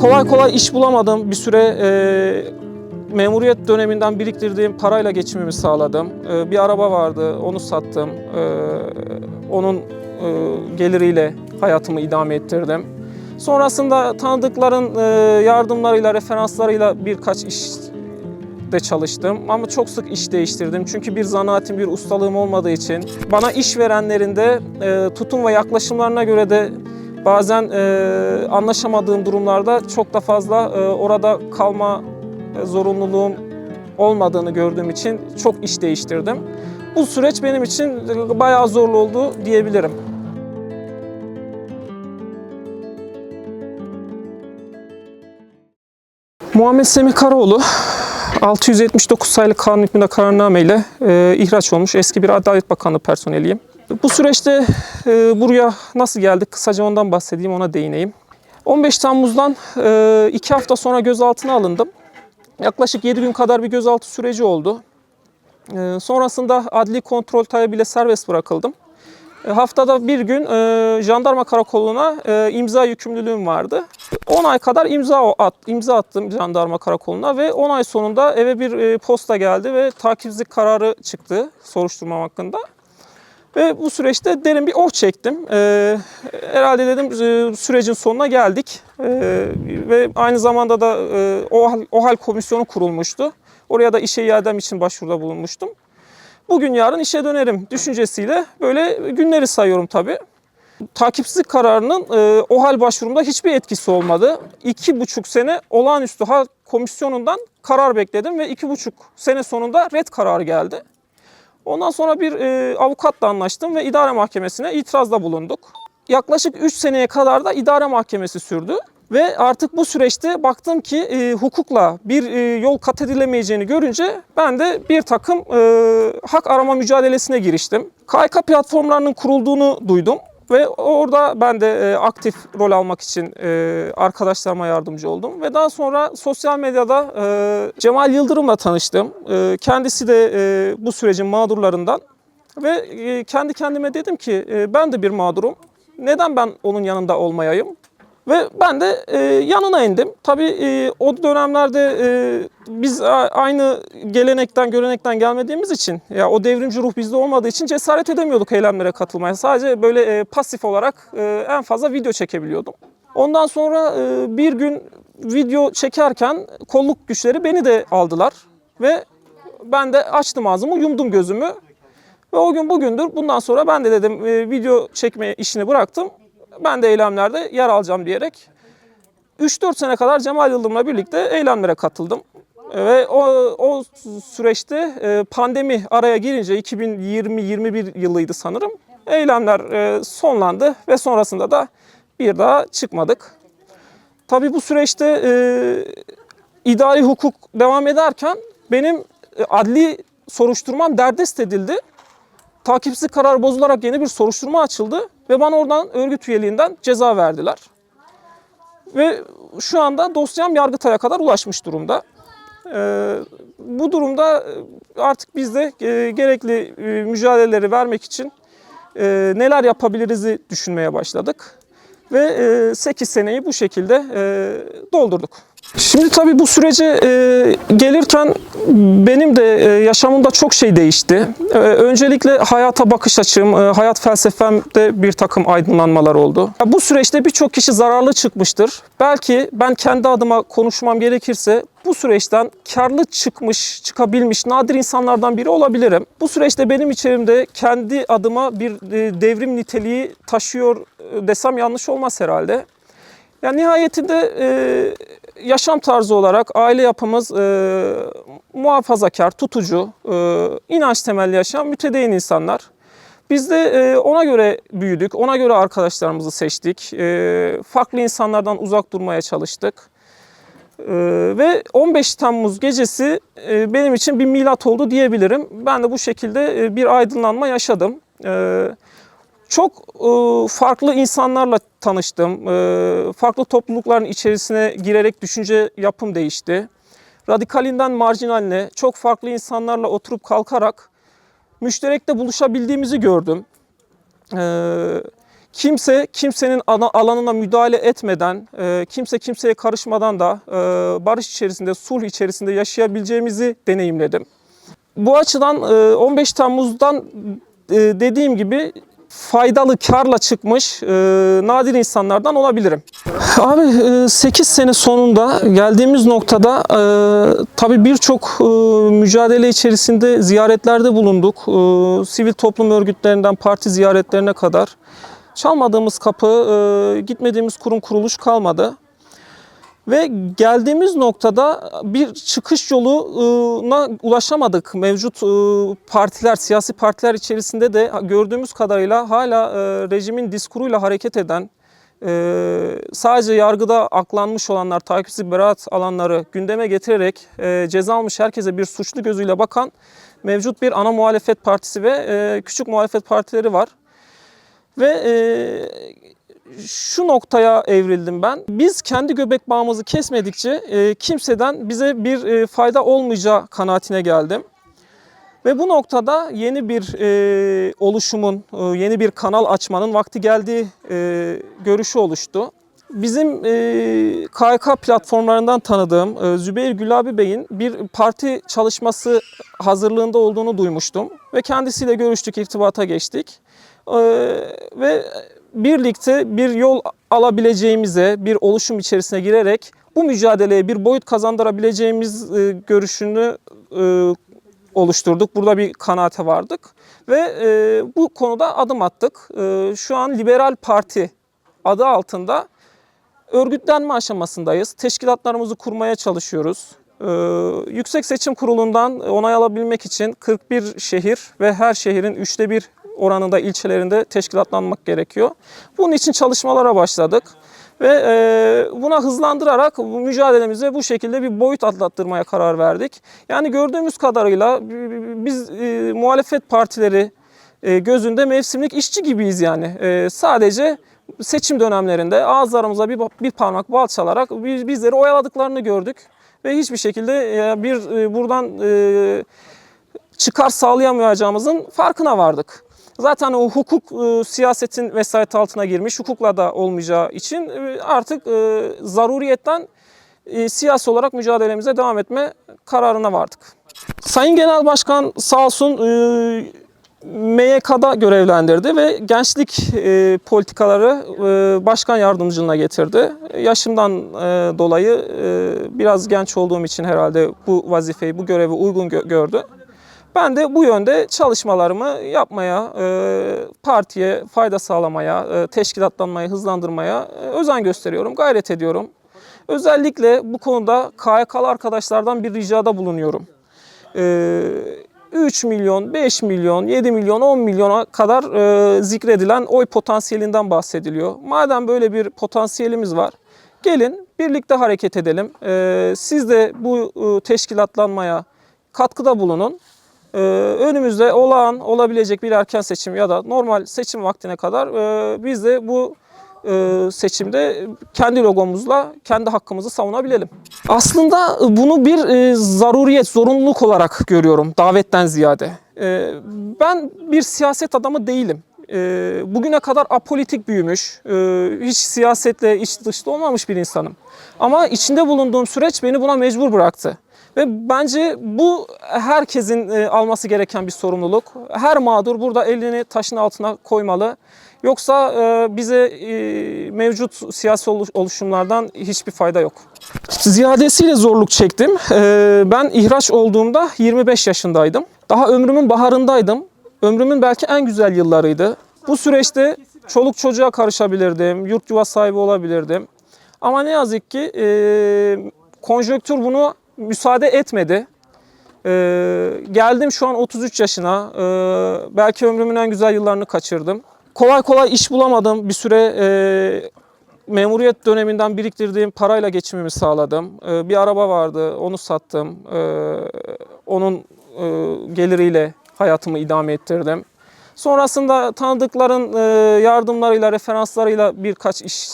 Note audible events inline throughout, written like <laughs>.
Kolay kolay iş bulamadım. Bir süre e, memuriyet döneminden biriktirdiğim parayla geçimimi sağladım. E, bir araba vardı, onu sattım. E, onun e, geliriyle hayatımı idame ettirdim. Sonrasında tanıdıkların e, yardımlarıyla, referanslarıyla birkaç iş de çalıştım ama çok sık iş değiştirdim. Çünkü bir zanaatim, bir ustalığım olmadığı için bana iş verenlerin de e, tutum ve yaklaşımlarına göre de bazen e, anlaşamadığım durumlarda çok da fazla e, orada kalma e, zorunluluğum olmadığını gördüğüm için çok iş değiştirdim. Bu süreç benim için bayağı zorlu oldu diyebilirim. Muhammed Semih Karaoğlu 679 sayılı kanun hükmünde kararname ile e, ihraç olmuş eski bir Adalet Bakanlığı personeliyim. Bu süreçte e, buraya nasıl geldik kısaca ondan bahsedeyim ona değineyim. 15 Temmuz'dan 2 hafta sonra gözaltına alındım. Yaklaşık 7 gün kadar bir gözaltı süreci oldu. E, sonrasında adli kontrol talebiyle serbest bırakıldım. E, Haftada bir gün e, jandarma karakoluna e, imza yükümlülüğüm vardı. 10 ay kadar imza at, imza attım jandarma karakoluna ve 10 ay sonunda eve bir e, posta geldi ve takipsizlik kararı çıktı soruşturmam hakkında. Ve bu süreçte derin bir oh çektim. E, herhalde dedim e, sürecin sonuna geldik. E, ve aynı zamanda da e, OHAL, OHAL komisyonu kurulmuştu. Oraya da işe iadem için başvuruda bulunmuştum. Bugün yarın işe dönerim düşüncesiyle böyle günleri sayıyorum tabii. Takipsizlik kararının e, o hal başvurumda hiçbir etkisi olmadı. İki buçuk sene olağanüstü hal komisyonundan karar bekledim ve iki buçuk sene sonunda red kararı geldi. Ondan sonra bir e, avukatla anlaştım ve idare mahkemesine itirazda bulunduk. Yaklaşık 3 seneye kadar da idare mahkemesi sürdü. Ve artık bu süreçte baktım ki e, hukukla bir e, yol kat edilemeyeceğini görünce ben de bir takım e, hak arama mücadelesine giriştim. KYK platformlarının kurulduğunu duydum ve orada ben de e, aktif rol almak için e, arkadaşlarıma yardımcı oldum. Ve daha sonra sosyal medyada e, Cemal Yıldırım'la tanıştım. E, kendisi de e, bu sürecin mağdurlarından ve e, kendi kendime dedim ki e, ben de bir mağdurum. Neden ben onun yanında olmayayım? Ve ben de e, yanına indim. Tabii e, o dönemlerde e, biz aynı gelenekten, görenekten gelmediğimiz için, ya o devrimci ruh bizde olmadığı için cesaret edemiyorduk eylemlere katılmaya. Sadece böyle e, pasif olarak e, en fazla video çekebiliyordum. Ondan sonra e, bir gün video çekerken kolluk güçleri beni de aldılar ve ben de açtım ağzımı, yumdum gözümü ve o gün bugündür bundan sonra ben de dedim e, video çekme işini bıraktım. Ben de eylemlerde yer alacağım diyerek 3-4 sene kadar Cemal Yıldırım'la birlikte eylemlere katıldım. Ve o, o süreçte e, pandemi araya girince 2020-21 yılıydı sanırım. Eylemler e, sonlandı ve sonrasında da bir daha çıkmadık. Tabii bu süreçte e, idari hukuk devam ederken benim e, adli soruşturmam derdest edildi. Takipsizlik kararı bozularak yeni bir soruşturma açıldı ve bana oradan örgüt üyeliğinden ceza verdiler. Ve şu anda dosyam Yargıtay'a kadar ulaşmış durumda. Ee, bu durumda e, artık biz de e, gerekli e, mücadeleleri vermek için neler yapabiliriz'i düşünmeye başladık. Ve 8 seneyi bu şekilde doldurduk. Şimdi tabii bu sürece e, gelirken benim de e, yaşamımda çok şey değişti. E, öncelikle hayata bakış açım, e, hayat felsefemde bir takım aydınlanmalar oldu. Ya Bu süreçte birçok kişi zararlı çıkmıştır. Belki ben kendi adıma konuşmam gerekirse bu süreçten karlı çıkmış, çıkabilmiş nadir insanlardan biri olabilirim. Bu süreçte benim içerimde kendi adıma bir e, devrim niteliği taşıyor e, desem yanlış olmaz herhalde. Ya nihayetinde e, yaşam tarzı olarak aile yapımız e, muhafazakar, tutucu, e, inanç temelli yaşayan mütedeyyin insanlar. Biz de e, ona göre büyüdük, ona göre arkadaşlarımızı seçtik. E, farklı insanlardan uzak durmaya çalıştık. E, ve 15 Temmuz gecesi e, benim için bir milat oldu diyebilirim. Ben de bu şekilde e, bir aydınlanma yaşadım. E, çok e, farklı insanlarla tanıştım. E, farklı toplulukların içerisine girerek düşünce yapım değişti. Radikalinden marjinaline çok farklı insanlarla oturup kalkarak müşterekte buluşabildiğimizi gördüm. E, Kimse kimsenin alanına müdahale etmeden, kimse kimseye karışmadan da barış içerisinde, sulh içerisinde yaşayabileceğimizi deneyimledim. Bu açıdan e, 15 Temmuz'dan dediğim gibi faydalı, karla çıkmış e, nadir insanlardan olabilirim. <laughs> Abi 8 sene sonunda geldiğimiz noktada e, tabii birçok e, mücadele içerisinde ziyaretlerde bulunduk. E, sivil toplum örgütlerinden parti ziyaretlerine kadar. Çalmadığımız kapı, e, gitmediğimiz kurum kuruluş kalmadı. Ve geldiğimiz noktada bir çıkış yoluna ulaşamadık. Mevcut e, partiler, siyasi partiler içerisinde de gördüğümüz kadarıyla hala e, rejimin diskuruyla hareket eden, e, sadece yargıda aklanmış olanlar, takipsiz beraat alanları gündeme getirerek ceza almış herkese bir suçlu gözüyle bakan mevcut bir ana muhalefet partisi ve küçük muhalefet partileri var. Ve şu noktaya evrildim ben. Biz kendi göbek bağımızı kesmedikçe e, kimseden bize bir e, fayda olmayacağı kanaatine geldim. Ve bu noktada yeni bir e, oluşumun, e, yeni bir kanal açmanın vakti geldiği e, görüşü oluştu. Bizim e, KYK platformlarından tanıdığım e, Zübeyir Gülabi Bey'in bir parti çalışması hazırlığında olduğunu duymuştum. Ve kendisiyle görüştük, irtibata geçtik. E, ve birlikte bir yol alabileceğimize, bir oluşum içerisine girerek bu mücadeleye bir boyut kazandırabileceğimiz e, görüşünü e, oluşturduk. Burada bir kanaate vardık ve e, bu konuda adım attık. Şu an Liberal Parti adı altında örgütlenme aşamasındayız. Teşkilatlarımızı kurmaya çalışıyoruz. Ee, Yüksek Seçim Kurulu'ndan onay alabilmek için 41 şehir ve her şehrin üçte bir oranında ilçelerinde teşkilatlanmak gerekiyor. Bunun için çalışmalara başladık. Ve e, buna hızlandırarak bu mücadelemize bu şekilde bir boyut atlattırmaya karar verdik. Yani gördüğümüz kadarıyla biz e, muhalefet partileri e, gözünde mevsimlik işçi gibiyiz yani. E, sadece seçim dönemlerinde ağızlarımıza bir, bir parmak bal çalarak biz- bizleri oyaladıklarını gördük. Ve hiçbir şekilde e, bir e, buradan e, çıkar sağlayamayacağımızın farkına vardık. Zaten o hukuk e, siyasetin vesayet altına girmiş, hukukla da olmayacağı için e, artık e, zaruriyetten e, siyasi olarak mücadelemize devam etme kararına vardık. Sayın Genel Başkan sağ olsun MYK'da görevlendirdi ve gençlik e, politikaları e, başkan yardımcılığına getirdi. Yaşımdan e, dolayı e, biraz genç olduğum için herhalde bu vazifeyi, bu görevi uygun gö- gördü. Ben de bu yönde çalışmalarımı yapmaya, e, partiye fayda sağlamaya, e, teşkilatlanmayı hızlandırmaya e, özen gösteriyorum, gayret ediyorum. Özellikle bu konuda KYK'lı arkadaşlardan bir ricada bulunuyorum. E, 3 milyon, 5 milyon, 7 milyon, 10 milyona kadar zikredilen oy potansiyelinden bahsediliyor. Madem böyle bir potansiyelimiz var, gelin birlikte hareket edelim. Siz de bu teşkilatlanmaya katkıda bulunun. Ee, önümüzde olağan olabilecek bir erken seçim ya da normal seçim vaktine kadar e, biz de bu e, seçimde kendi logomuzla kendi hakkımızı savunabilelim. Aslında bunu bir e, zaruriyet, zorunluluk olarak görüyorum davetten ziyade. Ben bir siyaset adamı değilim. Bugüne kadar apolitik büyümüş, hiç siyasetle iç dışta olmamış bir insanım. Ama içinde bulunduğum süreç beni buna mecbur bıraktı. Ve bence bu herkesin e, alması gereken bir sorumluluk. Her mağdur burada elini taşın altına koymalı. Yoksa e, bize e, mevcut siyasi oluş- oluşumlardan hiçbir fayda yok. Ziyadesiyle zorluk çektim. Ben ihraç olduğumda 25 yaşındaydım. Daha ömrümün baharındaydım. Ömrümün belki en güzel yıllarıydı. Bu süreçte çoluk çocuğa karışabilirdim, yurt yuva sahibi olabilirdim. Ama ne yazık ki e, konjonktür bunu müsaade etmedi. Ee, geldim şu an 33 yaşına. Ee, belki ömrümün en güzel yıllarını kaçırdım. Kolay kolay iş bulamadım. Bir süre e, memuriyet döneminden biriktirdiğim parayla geçimimi sağladım. Ee, bir araba vardı, onu sattım. Ee, onun e, geliriyle hayatımı idame ettirdim. Sonrasında tanıdıkların e, yardımlarıyla, referanslarıyla birkaç iş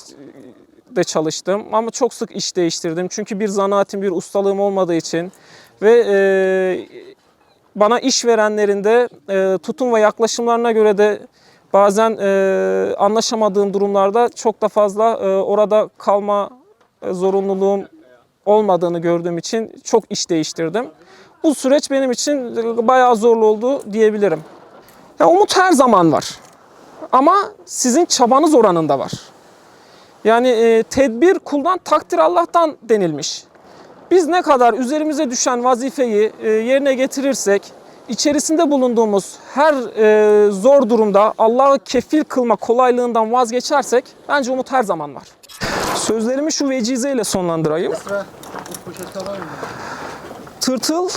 de çalıştım ama çok sık iş değiştirdim. Çünkü bir zanaatim, bir ustalığım olmadığı için ve e, bana iş verenlerin de e, tutum ve yaklaşımlarına göre de Bazen e, anlaşamadığım durumlarda çok da fazla e, orada kalma e, zorunluluğum olmadığını gördüğüm için çok iş değiştirdim. Bu süreç benim için bayağı zorlu oldu diyebilirim. Ya umut her zaman var. Ama sizin çabanız oranında var. Yani e, tedbir kuldan takdir Allah'tan denilmiş. Biz ne kadar üzerimize düşen vazifeyi e, yerine getirirsek, içerisinde bulunduğumuz her e, zor durumda Allah'ı kefil kılma kolaylığından vazgeçersek bence umut her zaman var. Sözlerimi şu vecizeyle sonlandırayım. Tırtıl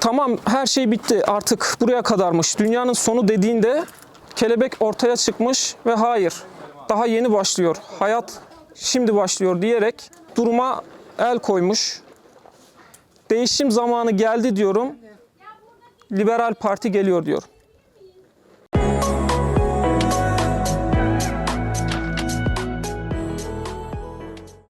tamam her şey bitti artık buraya kadarmış. Dünyanın sonu dediğinde kelebek ortaya çıkmış ve hayır daha yeni başlıyor. Hayat şimdi başlıyor diyerek duruma el koymuş. Değişim zamanı geldi diyorum. Liberal Parti geliyor diyor.